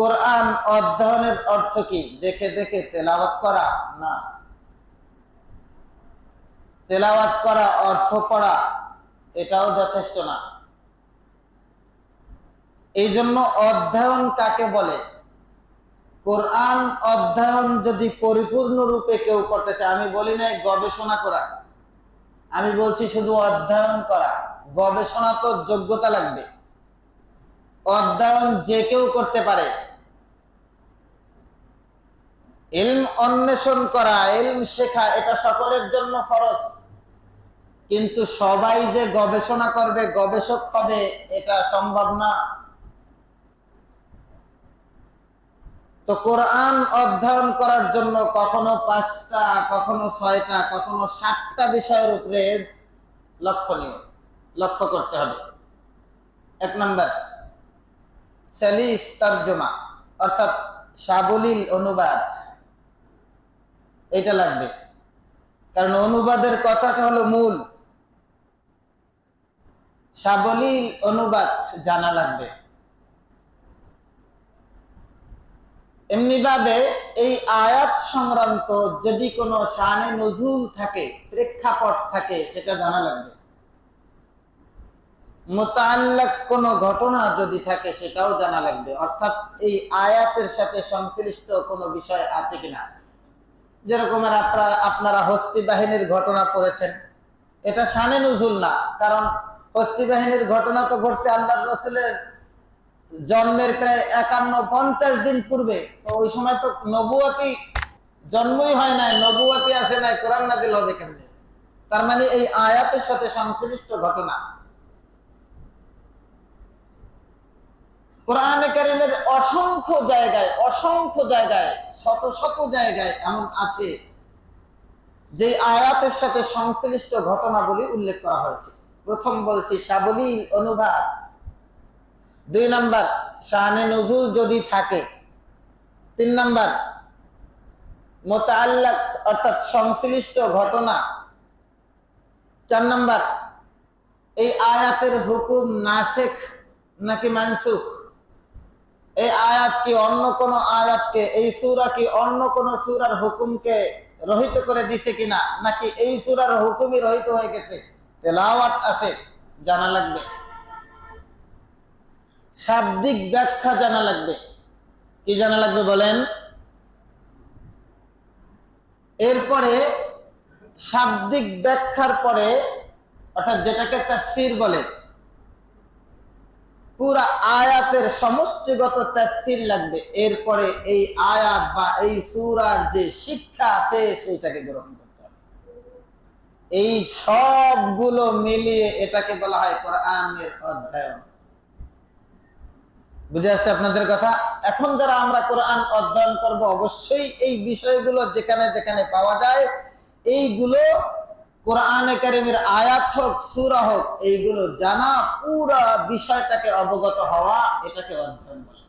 কোরআন অধ্যয়নের অর্থ কি? দেখে দেখে তেলাওয়াত করা? না। তেলাওয়াত করা, অর্থ পড়া, এটাও যথেষ্ট না। এই জন্য অধ্যয়ন কাকে বলে? কোরআন অধ্যয়ন যদি পরিপূর্ণ রূপে কেউ করতে চায়, আমি বলি নাই গবেষণা করা। আমি বলছি শুধু অধ্যয়ন করা। গবেষণা তো যোগ্যতা লাগবে। অধ্যয়ন যে কেউ করতে পারে অন্বেষণ করা, ইলম শেখা, এটা সকলের জন্য ফরজ। কিন্তু সবাই যে গবেষণা করবে, গবেষক হবে, এটা সম্ভব না। তো কোরআন অধ্যয়ন করার জন্য কখনো পাঁচটা, কখনো ছয়টা, কখনো সাতটা বিষয়ের উপরে লক্ষণীয়। লক্ষ্য করতে হবে। এক নম্বর, সালিস, তর্জমা, অর্থাৎ সাবলীল অনুবাদ। এটা লাগবে। কারণ অনুবাদের কথাটা হলো মূল। সাবলীল অনুবাদ জানা লাগবে। এমনি ভাবে এই আয়াত সংক্রান্ত যদি কোনো শানে নজুল থাকে, প্রেক্ষাপট থাকে, সেটা জানা লাগবে। মোতাল্লাক কোন ঘটনা যদি থাকে, সেটাও জানা লাগবে। অর্থাৎ এই আয়াতের সাথে সংশ্লিষ্ট কোনো বিষয় আছে কিনা। যেরকম আপনারা হস্তি বাহিনীর ঘটনা পড়েছেন এটা শানে নজুল না, কারণ হস্তি বাহিনীর ঘটনা তো ঘটছে আল্লাহ রসুলের জন্মের প্রায় একান্ন, পঞ্চাশ দিন পূর্বে। তো ওই সময় তো নবুয়াতি জন্মই হয় নাই, নবুয়াতি আসে নাই, কোরআন নাজিল হবে কেমনে? তার মানে এই আয়াতের সাথে সংশ্লিষ্ট ঘটনা। কোরআনে কারিমের অসংখ্য জায়গায় অসংখ্য জায়গায়, শত শত জায়গায় এমন আছে যে আয়াতের সাথে সংশ্লিষ্ট ঘটনাবলী উল্লেখ করা হয়েছে। প্রথম বলছি, সাবলীল অনুবাদ। দুই নাম্বার শাহানে নজুল যদি থাকে। তিন নাম্বার মোতাল্লাক অর্থাৎ সংশ্লিষ্ট ঘটনা। চার নাম্বার, এই আয়াতের হুকুম নাসেক নাকি মানসুখ? এই আয়াত কি অন্য কোন আয়াতকে, এই সুরা কি অন্য কোন সুরার হুকুমকে রহিত করে দিছে কিনা? নাকি এই সুরার হুকুমই রহিত হয়ে গেছে? তেলাওয়াত আছে, জানা লাগবে। শাব্দিক ব্যাখ্যা জানা লাগবে। কি জানা লাগবে বলেন? এরপরে শাব্দিক ব্যাখ্যার পরে, অর্থাৎ যেটাকে তাফসীর বলে পুরা আয়াতের সমষ্টিগত তাফসীর লাগবে। এরপরে এই আয়াত বা এই সূরার যে শিক্ষা আছে, সেইটাকে গ্রহণ করতে হবে। এই সবগুলো মিলিয়ে এটাকে বলা হয় কোরআনের অধ্যয়ন। বুঝে আসছে আপনাদের কথা? এখন যারা আমরা কোরআন অধ্যয়ন করব, অবশ্যই এই বিষয়গুলো যেখানে যেখানে পাওয়া যায়, এইগুলো কোরআনে কারিমের আয়াত হোক, সুরা হোক, এইগুলো জানা, পুরা বিষয়টাকে অবগত হওয়া, এটাকে অধ্যয়ন বলে